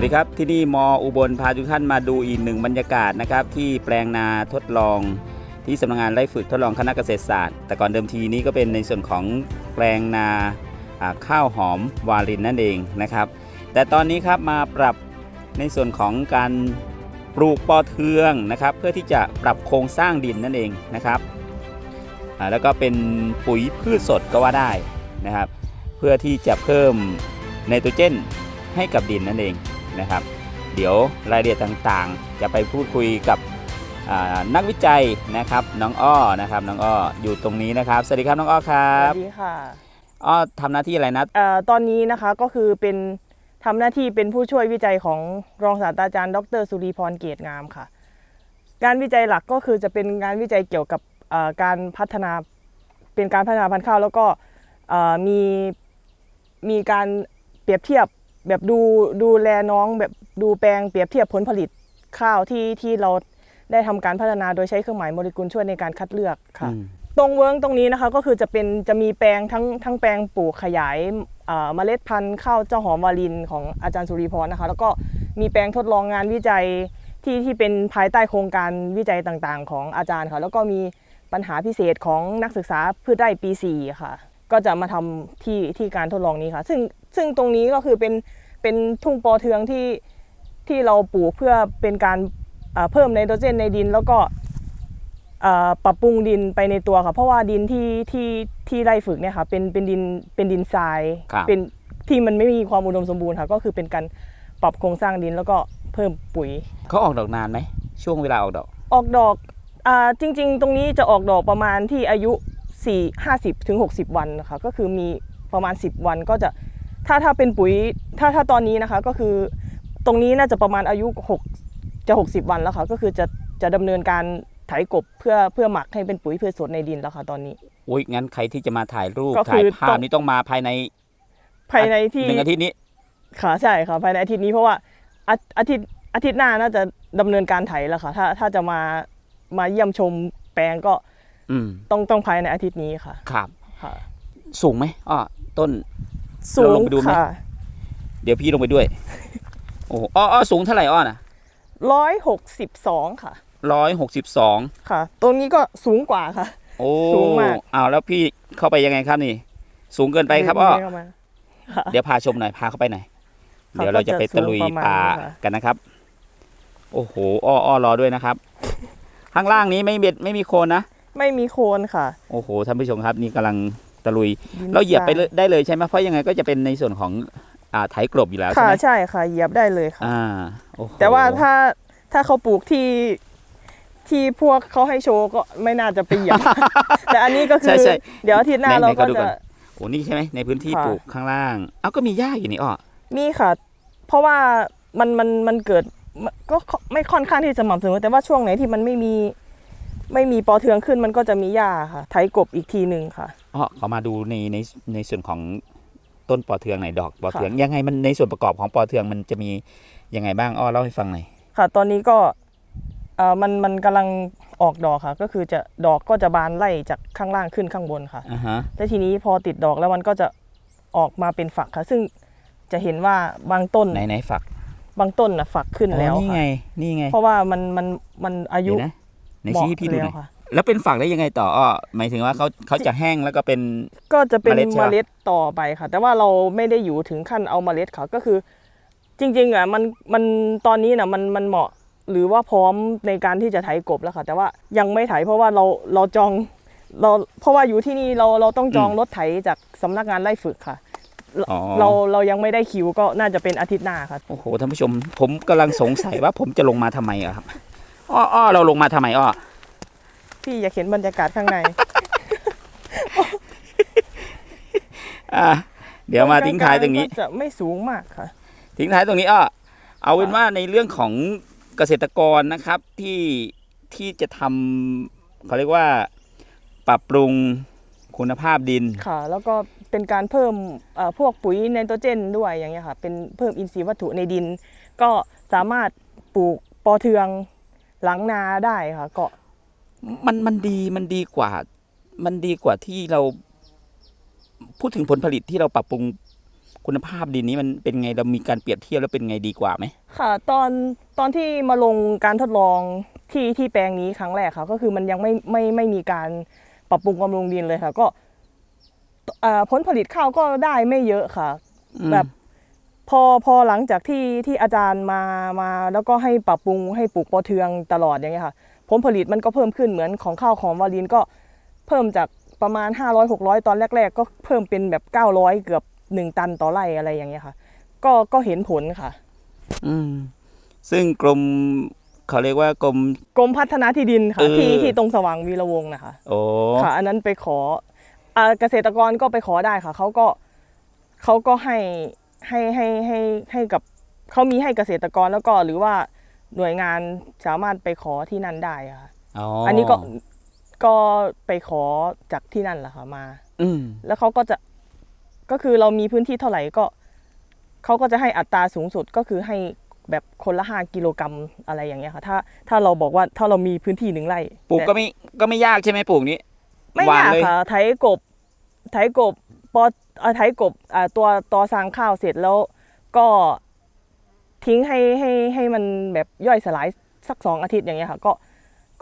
วัสดีครับ ที่นี่มออุบลพาทุกท่านมาดูอีกหนึ่งบรรยากาศนะครับ ที่แปลงนาทดลอง ที่สำนักงานไร่ฝึกทดลองคณะเกษตรศาสตร์ แต่ก่อนเดิมทีนี้ก็เป็นในส่วนของแปลงนาข้าวหอมวาลินนั่นเองนะครับ แต่ตอนนี้ครับมาปรับในส่วนของการปลูกปอเทืองนะครับ เพื่อที่จะปรับโครงสร้างดินนั่นเองนะครับแล้วก็เป็นปุ๋ยพืชสดก็ว่าได้นะครับ เพื่อที่จะเพิ่มไนโตรเจนให้กับดินนั่นเอง นะครับ เดี๋ยวรายละเอียดต่างๆ จะไปพูดคุยกับอ่านักวิจัยนะครับน้องอ้อนะครับน้องอ้ออยู่ตรงนี้นะครับสวัสดีครับน้องอ้อครัสบวัสดีค่ะอ้อทำหน้าที่อะไรนะเอ่อตอนนี้นะคะก็คือเป็นทำหน้าที่เป็นผู้ช่วยวิจัยของรองศาสตราจารย์ ดรสุริพรเกตงามค่ะการวิจัยหลักก็คือจะเป็นงานวิจัยเกี่ยวกับเอ่อการพัฒนาเป็นการพัฒนาพันธุ์ข้าวแล้วก็เอ่อมีมีการเปรียบเทียบ แบบดูดูแลน้องแบบดูแปลงเปรียบเทียบผลผลิตข้าวที่ที่เราได้ทำการพัฒนาโดยใช้เครื่องหมายโมเลกุลช่วยในการคัดเลือกค่ะอืมตรงเวิร์งตรงนี้นะคะก็คือจะเป็นจะมีแปลงทั้งทั้งแปลงปลูกขยายเอ่อเมล็ดพันธุ์ข้าวเจ้าหอมวาลินของอาจารย์สุริพรนะคะ แล้วก็มีแปลงทดลองงานวิจัยที่ที่เป็นภายใต้โครงการวิจัยต่างๆ ของอาจารย์ค่ะ แล้วก็มีปัญหาพิเศษของนักศึกษาพืชไร่ปี4ค่ะ ก็จะมาทำที่ที่การทดลองนี้ค่ะ ซึ่ง ซึ่งตรงนี้ก็คือเป็นเป็นทุ่งปอเทืองที่ที่เราปลูกเพื่อเป็นการเอ่อเพิ่มไนโตรเจนในดิน แล้วก็เอ่อปรับปรุงดินไปในตัวค่ะเพราะว่าดินที่ที่ที่ไร่ฝึกเนี่ยค่ะเป็นเป็นดินเป็นดินทรายครับเป็นที่มันไม่มีความอุดมสมบูรณ์ค่ะก็คือเป็นการปรับโครงสร้างดินแล้วก็เพิ่มปุ๋ยเขาออกดอกนานไหมช่วงเวลาออกดอก ออกดอกอ่าจริง ๆ ตรงนี้จะออกดอกประมาณที่อายุ4 50ถึง60 วันนะคะก็คือมีประมาณ 10 วันก็จะ ถ้าถ้าเป็นปุ๋ยถ้าถ้าตอนนี้นะคะ ก็คือตรงนี้น่าจะประมาณอายุ6จะ 60 วันแล้วค่ะ ก็คือจะจะดำเนินการไถกบเพื่อเพื่อหมักให้เป็นปุ๋ยพืชสดในดินแล้วค่ะตอนนี้โอ้ยงั้นใครที่จะมาถ่ายรูปก็คือถ่ายภาต้พอง นี้ต้องมาภายในภายในที่ หนึ่งอาทิตย์นี้ ค่ะใช่ค่ะภายในอาทิตย์นี้เพราะว่าอาอาทิตย์อาทิตย์หน้าน่าจะดำเนินการไถแล้วค่ะถ้าถ้าจะมามาเยี่ยมชมแปลงก็อืมต้องต้องภายในอาทิตย์นี้ค่ะครับ ค่ะ สูงไหมอ้อต้น สูเราลงงไปดูไหม ค่ะเดี๋ยวพี่ลงไปด้วย โอ้โหอ้ออ้อสูงเท่าไหร่อ้อน่ะร้อยหกสิบสองค่ะ ร้อยหกสิบสองค่ะ ตรงนี้ก็สูงกว่าค่ะ โอ้สูงมาก อ้าวแล้วพี่เข้าไปยังไงครับนี่ สูงเกินไปครับอ้อ เดินเข้ามาค่ะ เดี๋ยวพาชมหน่อยพาเข้าไปหน่อยค่ะเดี๋ยวเราจะไปตะลุยก็จะสูงประมาณป่านี้ค่ะ กันนะครับ โอ้โหอ้ออ้อรอด้วยนะครับ ข้างล่างนี้ไม่มีไม่มีโคนนะไม่มีโคนค่ะ โอ้โหท่านผู้ชมครับ นี่กำลัง ตะลุยดินเราเหยียบไปทเลยได้เลยใช่ไหมเพราะยังไงก็จะเป็นในส่วนของอ่าไถกลบอยู่แล้วใช่ค่ะไหมใช่ค่ะเหยียบได้เลยค่ะ อ่าโอ้โหแต่ว่าถ้าถ้าเขาปลูกที่ที่พวกเขาให้โชว์ก็ไม่น่าจะไปเหยียบ แต่อันนี้ก็คือใช่ใช่ เดี๋ยวอาทิตย์หน้าไหนเราไหนขก็อดูก่จะอน โอ้นี่ใช่ไหมในพื้นที่ค่ะ ปลูกข้างล่างเอ้าก็มีหญ้าอยู่นี่อ้อมีค่ะ เพราะว่ามันมันมันเกิดมันก็ไม่ค่อนข้างที่จะสม่ำเสมอแต่ว่าช่วงไหนที่มันไม่มีไม่มีปอเทืองขึ้นมันก็จะมีหญ้าค่ะ ไถกบอีกทีหนึ่งค่ะ อ้อเขามาดูในในในส่วนของต้นปอเทืองไหนอยดอกปอเทืองยังไงมันในส่วนประกอบของปอเทืองมันจะมียังไงบ้างอ้อเล่าให้ฟังหน่อยค่ะ ตอนนี้ก็เอ่อมันมันกำลังออกดอกค่ะ ก็คือจะดอกก็จะบานไล่จากข้างล่างขึ้นข้างบนค่ะอ่าฮะแล้วทีนี้พอติดดอกแล้วมันก็จะออกมาเป็นฝักค่ะ ซึ่งจะเห็นว่าบางต้นไหนไหนฝักบางต้นน่ะฝักขึ้นอ๋อแล้วนี่ค่ะไงนี่ไงเพราะว่ามันมันมันอายุเดี๋ยวนะในชี้ให้พี่ดูหน่อยเหมาะแล้วค่ะ แล้วเป็นฝักได้ยังไงต่ออ้อหมายถึงว่าเขาเขาจะแห้งแล้วก็เป็น ก็จะเป็นเมล็ดใช่เมปะ ล็ดต่อไปค่ะ แต่ว่าเราไม่ได้อยู่ถึงขั้นเอาเมล็ดค่ะก็คือ จริงๆอะมันมันตอนนี้น่ะมันมันเหมาะหรือว่าพร้อมในการที่จะไถกบแล้วค่ะ แต่ว่ายังไม่ไถเพราะว่าเราเราจองเราเพราะว่าอยู่ที่นี่เราเราต้องจองรถไถจากสำนักงานไร่ฝึกค่ะ อ๋อ เราเรายังไม่ได้คิวก็น่าจะเป็นอาทิตย์หน้าค่ะ โอ้โหท่านผู้ชมผมกำลังสงสัยว่าผมจะลงมาทำไมอะครับอ้ออ้อเราลงมาทำไมอ้อ พี่อยากเห็นบรรยากาศข้างใน อะเดี๋ยวมาทิ้งท้ายตรงนี้ก็จะไม่สูงมากค่ะ ทิ้งท้ายตรงนี้อ้อเอาเป็นว่าในเรื่องของเกษตรกรนะครับที่ที่จะทำเขาเรียกว่าปรับปรุงคุณภาพดิน ค่ะ แล้วก็เป็นการเพิ่มเอ่อพวกปุ๋ยไนโตรเจนด้วยอย่างเงี้ยค่ะ เป็นเพิ่มอินทรีย์วัตถุในดิน ก็สามารถปลูกปอเทืองหลังนาได้ค่ะก็ มันมันดีมันดีกว่า มันดีกว่าที่เราพูดถึงผลผลิตที่เราปรับปรุงคุณภาพดินนี้มันเป็นไงเรามีการเปรียบเทียบแล้วเป็นไงดีกว่าไหมค่ะ ตอนตอนที่มาลงการทดลองที่ที่แปลงนี้ครั้งแรกค่ะ ก็คือมันยังไม่ไม่ไม่มีการปรับปรุงบำรุงดินเลยค่ะ ก็เอ่อผลผลิตข้าวก็ได้ไม่เยอะค่ะอืมแบบพอพอหลังจากที่ที่อาจารย์มามา แล้วก็ให้ปรับปรุงให้ปลูกปอเทืองตลอดอย่างเงี้ยค่ะ ผลผลิตมันก็เพิ่มขึ้นเหมือนของข้าวของวาลินก็เพิ่มจากประมาณ 500 600 ตอนแรก ๆ ก็เพิ่มเป็นแบบ 900 เกือบ 1 ตันต่อไร่อะไรอย่างเงี้ยค่ะ ก็ก็เห็นผลค่ะ อืม ซึ่งกรมเขาเรียกว่ากรม กรมพัฒนาที่ดินค่ะ เออ ที่ที่ตรงสว่างวีระวงศ์นะคะ โอ้ ค่ะ อันนั้นไปขออ่าเกษตรกรก็ไปขอได้ค่ะเขาก็เขาก็ให้ให้ให้ให้ให้กับเขามีให้เกษตรกรแล้วก็หรือว่า หน่วยงานสามารถไปขอที่นั่นได้ค่ะอ๋ออัอันนี้ก็ก็ไปขอจากที่นั่นแหละค่ะมา อืมแล้วเขาก็จะก็คือเรามีพื้นที่เท่าไหร่ก็เขาก็จะให้อัตราสูงสุดก็คือให้แบบคนละห้ากิโลกรัมอะไรอย่างเงี้ยค่ะ ถ้าถ้าเราบอกว่าถ้าเรามีพื้นที่หนึ่งไร่ปลูกแต่ก็ไม่ก็ไม่ยากใช่ไหมปลูกนี้ ไม่หวานยากเลยค่ะไถกบไถกบปอเอ่อไถกบอ่าตัวตอสร้างข้าวเสร็จแล้วก็ ทิ้งให้ให้ให้มันแบบย่อยสลายสักสองอาทิตย์อย่างเงี้ยค่ะ ก็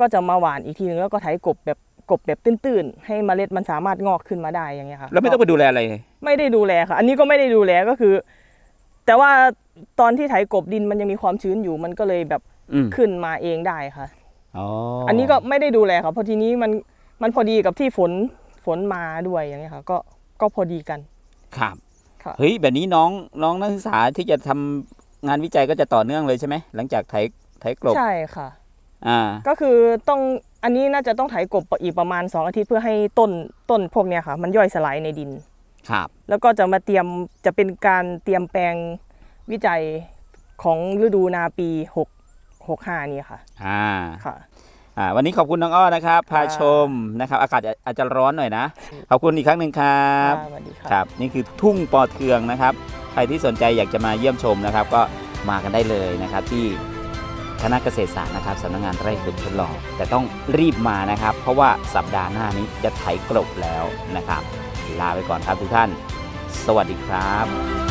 ก็จะมาหว่านอีกทีนึงแล้วก็ไถกบแบบกบแบบตื้นๆ ให้เมล็ดมันสามารถงอกขึ้นมาได้อย่างเงี้ยค่ะแล้วไม่ต้องไปดูแลอะไรเลยไม่ได้ดูแลค่ะ อันนี้ก็ไม่ได้ดูแลก็คือ แต่ว่าตอนที่ไถกบดินมันยังมีความชื้นอยู่มันก็เลยแบบอืมขึ้นมาเองได้ค่ะอ๋ออัอันนี้ก็ไม่ได้ดูแลค่ะเพราะทีนี้มันมันพอดีกับที่ฝนฝนมาด้วยอย่างเงี้ยค่ะ ก็ก็พอดีกัน ครับค่ะเฮ้ยแบบนี้น้องน้องนักศึกษาที่จะทำ งานวิจัยก็จะต่อเนื่องเลยใช่ไหมหลังจากไถไถกลบใช่ค่ะ อ่า ก็คือต้องอันนี้น่าจะต้องไถกบอีกประมาณ 2 อาทิตย์เพื่อให้ต้นต้นพวกเนี้ยค่ะ มันย่อยสลายในดิน ครับ แล้วก็จะมาเตรียมจะเป็นการเตรียมแปลงวิจัยของฤดูนาปี6 65นี้ค่ะอ่าค่ะอ่าวันนี้ขอบคุณน้องอ้อนะครับพาค่ะชมนะครับ อากาศอาจจะร้อนหน่อยนะ ขอบคุณอีกครั้งหนึ่งครับสวัสดีค่ะ ครับ นี่คือทุ่งปอเทืองนะครับใค รที่สนใจอยากจะมาเยี่ยมชมนะครับ ก็มากันได้เลยนะครับที่คณะเกษตรศาสตร์นะครับสำนักงานไร่ฝึกทดลอง แต่ต้องรีบมานะครับ เพราะว่าสัปดาห์หน้านี้จะไถกลบแล้วนะครับ ลาไปก่อนครับทุกท่าน สวัสดีครับ